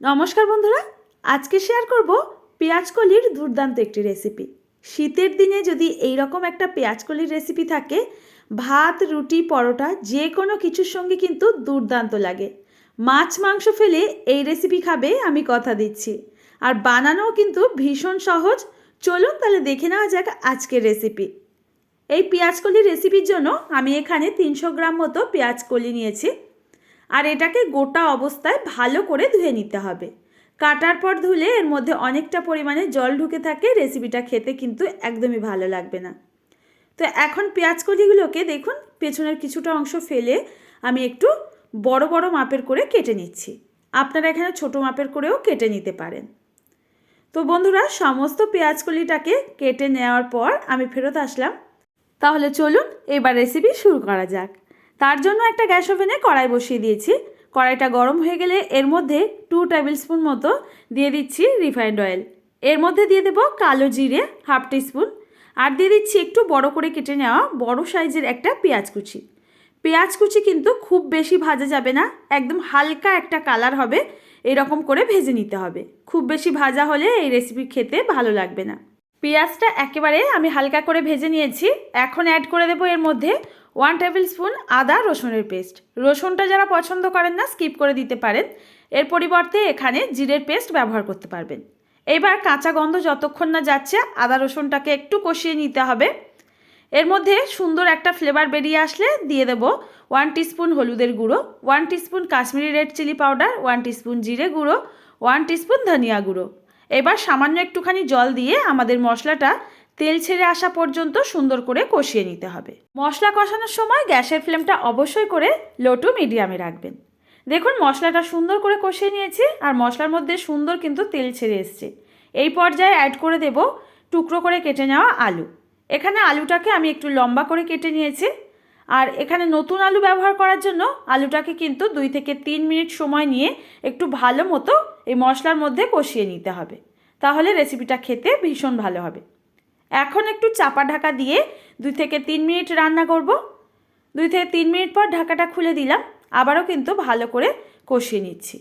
নমস্কার বন্ধুরা, আজকে শেয়ার করব পেঁয়াজ কলির দুর্দান্ত একটি রেসিপি শীতের দিনে যদি এই রকম একটা পেঁয়াজ কলির রেসিপি থাকে, ভাত, রুটি, পরোটা যে কোনো কিছুর সঙ্গে কিন্তু দুর্দান্ত লাগে। মাছ, মাংস ফেলে এই রেসিপি খাবে আমি কথা দিচ্ছি। আর বানানোও কিন্তু ভীষণ সহজ। চলুন তাহলে দেখে নেওয়া যাক আজকের রেসিপি এই পেঁয়াজ কলির রেসিপির জন্য আমি এখানে তিনশো গ্রাম মতো পেঁয়াজ কলি নিয়েছি। আর এটাকে গোটা অবস্থায় ভালো করে ধুয়ে নিতে হবে। কাটার পর ধুলে এর মধ্যে অনেকটা পরিমাণে জল ঢুকে থাকে রেসিপিটা খেতে কিন্তু একদমই ভালো লাগবে না। তো এখন পেঁয়াজ কলিগুলোকে দেখুন, পেছনের কিছুটা অংশ ফেলে আমি একটু বড় বড় মাপের করে কেটে নিচ্ছি। আপনারা এখানে ছোট মাপের করেও কেটে নিতে পারেন। তো বন্ধুরা, সমস্ত পেঁয়াজ কলিটাকে কেটে নেওয়ার পর আমি ফেরত আসলাম। তাহলে চলুন, এবার রেসিপি শুরু করা যাক। তার জন্য একটা গ্যাস ওভেনে কড়াই বসিয়ে দিয়েছি। কড়াইটা গরম হয়ে গেলে এর মধ্যে টু টেবিল স্পুন মতো দিয়ে দিচ্ছি রিফাইন্ড অয়েল এর মধ্যে দিয়ে দেবো কালো জিরে হাফ টিস্পুন আর দিয়ে দিচ্ছি একটু বড় করে কেটে নেওয়া বড় সাইজের একটা পেঁয়াজ কুচি। পেঁয়াজ কুচি কিন্তু খুব বেশি ভাজা যাবে না, একদম হালকা একটা কালার হবে, এরকম করে ভেজে নিতে হবে। খুব বেশি ভাজা হলে এই রেসিপি খেতে ভালো লাগবে না। পেঁয়াজটা একেবারে আমি হালকা করে ভেজে নিয়েছি, এখন অ্যাড করে দেবো এর মধ্যে ওয়ান টেবিল স্পুন আদা রসুনের পেস্ট। রসুনটা যারা পছন্দ করেন না, স্কিপ করে দিতে পারেন। এর পরিবর্তে এখানে জিরের পেস্ট ব্যবহার করতে পারবেন। এবার কাঁচা গন্ধ যতক্ষণ না যাচ্ছে, আদা রসুনটাকে একটু কষিয়ে নিতে হবে। এর মধ্যে সুন্দর একটা ফ্লেভার বেরিয়ে আসলে দিয়ে দেব ওয়ান টিস্পুন হলুদের গুঁড়ো, one teaspoon Kashmiri red chilli powder, one teaspoon জিরে গুঁড়ো, ওয়ান টিস্পুন ধনিয়া গুঁড়ো। এবার সামান্য একটুখানি জল দিয়ে আমাদের মশলাটা তেল ছেড়ে আসা পর্যন্ত সুন্দর করে কষিয়ে নিতে হবে। মশলা কষানোর সময় গ্যাসের ফ্লেমটা অবশ্যই করে লো টু মিডিয়ামে রাখবেন। দেখুন, মশলাটা সুন্দর করে কষিয়ে নিয়েছি আর মশলার মধ্যে সুন্দর কিন্তু তেল ছেড়ে এসছে। এই পর্যায়ে অ্যাড করে দেব টুকরো করে কেটে নেওয়া আলু। এখানে আলুটাকে আমি একটু লম্বা করে কেটে নিয়েছি। আর এখানে নতুন আলু ব্যবহার করার জন্য আলুটাকে কিন্তু দুই থেকে তিন মিনিট সময় নিয়ে একটু ভালো মতো এই মশলার মধ্যে কষিয়ে নিতে হবে। তাহলে রেসিপিটা খেতে ভীষণ ভালো হবে। এখন একটু চাপা ঢাকা দিয়ে দুই থেকে তিন মিনিট রান্না করব। দুই থেকে তিন মিনিট পর ঢাকাটা খুলে দিলাম। আবারও কিন্তু ভালো করে কষিয়ে নিচ্ছি।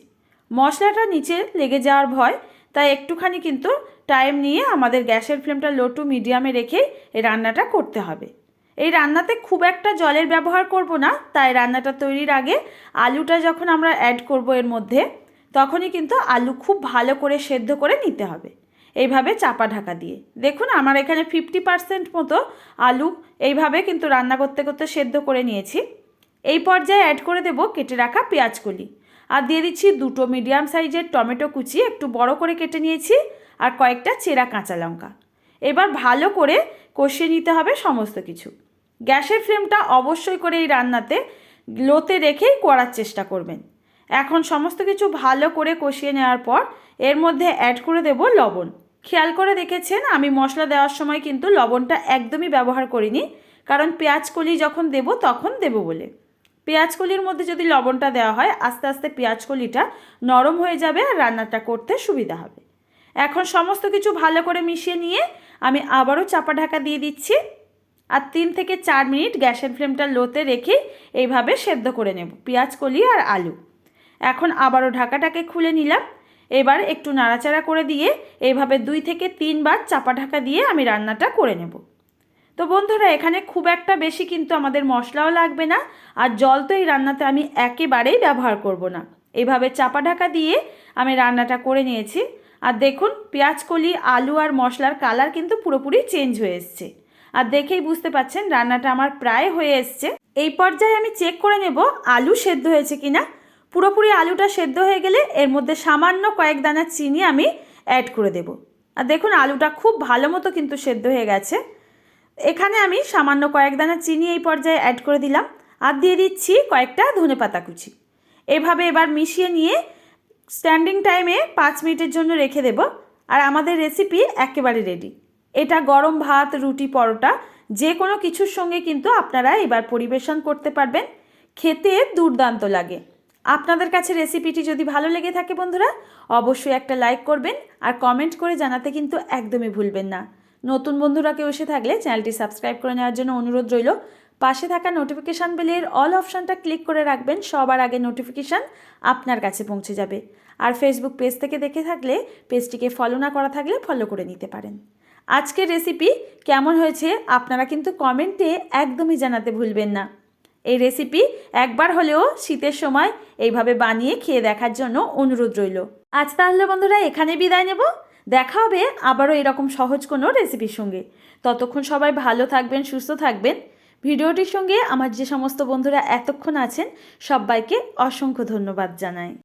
মশলাটা নিচে লেগে যাওয়ার ভয়, তাই একটুখানি কিন্তু টাইম নিয়ে আমাদের গ্যাসের ফ্লেমটা লো টু মিডিয়ামে রেখেই এই রান্নাটা করতে হবে। এই রান্নাতে খুব একটা জলের ব্যবহার করব না, তাই রান্নাটা তৈরির আগে আলুটা যখন আমরা অ্যাড করব এর মধ্যে, তখনই কিন্তু আলু খুব ভালো করে সেদ্ধ করে নিতে হবে। এইভাবে চাপা ঢাকা দিয়ে। দেখুন, আমার এখানে ফিফটি পার্সেন্ট মতো আলু এইভাবে কিন্তু রান্না করতে করতে সেদ্ধ করে নিয়েছি। এই পর্যায়ে অ্যাড করে দেব কেটে রাখা পেঁয়াজকলি আর দিয়ে দিচ্ছি দুটো মিডিয়াম সাইজের টমেটো কুচি, একটু বড় করে কেটে নিয়েছি, আর কয়েকটা চেরা কাঁচা লঙ্কা। এবার ভালো করে কষিয়ে নিতে হবে সমস্ত কিছু। গ্যাসের ফ্লেমটা অবশ্যই করে এই রান্নাতে লোতে রেখেই করার চেষ্টা করবেন। এখন সমস্ত কিছু ভালো করে কষিয়ে নেওয়ার পর এর মধ্যে অ্যাড করে দেব লবণ। খেয়াল করে দেখেছেন, আমি মশলা দেওয়ার সময় কিন্তু লবণটা একদমই ব্যবহার করিনি। কারণ পেঁয়াজ কলি যখন দেব তখন দেব বলে। পেঁয়াজ কলির মধ্যে যদি লবণটা দেওয়া হয়, আস্তে আস্তে পেঁয়াজ কলিটা নরম হয়ে যাবে আর রান্নাটা করতে সুবিধা হবে। এখন সমস্ত কিছু ভালো করে মিশিয়ে নিয়ে আমি আবারও চাপা ঢাকা দিয়ে দিচ্ছি। আর তিন থেকে চার মিনিট গ্যাসের ফ্লেমটা লোতে রেখে এইভাবে সেদ্ধ করে নেব পেঁয়াজ কলি আর আলু। এখন আবারও ঢাকাটাকে খুলে নিলাম। এবার একটু নাড়াচাড়া করে দিয়ে এইভাবে দুই থেকে তিনবার চাপা ঢাকা দিয়ে আমি রান্নাটা করে নেব। তো বন্ধুরা, এখানে খুব একটা বেশি কিন্তু আমাদের মশলাও লাগবে না আর জল তো এই রান্নাতে আমি একেবারেই ব্যবহার করব না। এইভাবে চাপা ঢাকা দিয়ে আমি রান্নাটা করে নিয়েছি। আর দেখুন, পেঁয়াজ কলি, আলু আর মশলার কালার কিন্তু পুরোপুরি চেঞ্জ হয়ে এসছে। আর দেখেই বুঝতে পাচ্ছেন, রান্নাটা আমার প্রায় হয়ে এসছে। এই পর্যায়ে আমি চেক করে নেব, আলু সেদ্ধ হয়েছে কিনা। পুরোপুরি আলুটা সেদ্ধ হয়ে গেলে এর মধ্যে সামান্য কয়েক দানা চিনি আমি অ্যাড করে দেব। আর দেখুন, আলুটা খুব ভালো মতো কিন্তু সেদ্ধ হয়ে গেছে। এখানে আমি সামান্য কয়েক দানা চিনি এই পর্যায়ে অ্যাড করে দিলাম। আর দিয়ে দিচ্ছি কয়েকটা ধনে পাতা কুচি। এভাবে এবার মিশিয়ে নিয়ে স্ট্যান্ডিং টাইমে পাঁচ মিনিটের জন্য রেখে দেব। আর আমাদের রেসিপি একেবারে রেডি এটা গরম ভাত, রুটি, পরোটা, যে কোনো কিছুর সঙ্গে কিন্তু আপনারা এবার পরিবেশন করতে পারবেন। খেতে দুর্দান্ত লাগে। আপনাদের কাছে রেসিপিটি যদি ভালো লেগে থাকে বন্ধুরা, অবশ্যই একটা লাইক করবেন আর কমেন্ট করে জানাতে কিন্তু একদমই ভুলবেন না। নতুন বন্ধুরা কেউ এসে থাকলে চ্যানেলটি সাবস্ক্রাইব করে নেওয়ার জন্য অনুরোধ রইল। পাশে থাকা নোটিফিকেশান বেলের অল অপশানটা ক্লিক করে রাখবেন, সবার আগে নোটিফিকেশান আপনার কাছে পৌঁছে যাবে। আর ফেসবুক পেজ থেকে দেখে থাকলে পেজটিকে ফলো না করা থাকলে ফলো করে নিতে পারেন। আজকের রেসিপি কেমন হয়েছে আপনারা কিন্তু কমেন্টে একদমই জানাতে ভুলবেন না। এই রেসিপি একবার হলেও শীতের সময় এইভাবে বানিয়ে খেয়ে দেখার জন্য অনুরোধ রইল। আজ তাহলে বন্ধুরা এখানে বিদায় নেব। দেখা হবে আবারও এরকম সহজ কোনো রেসিপির সঙ্গে। ততক্ষণ সবাই ভালো থাকবেন, সুস্থ থাকবেন। ভিডিওটির সঙ্গে আমার যে সমস্ত বন্ধুরা এতক্ষণ আছেন, সবাইকে অসংখ্য ধন্যবাদ জানাই।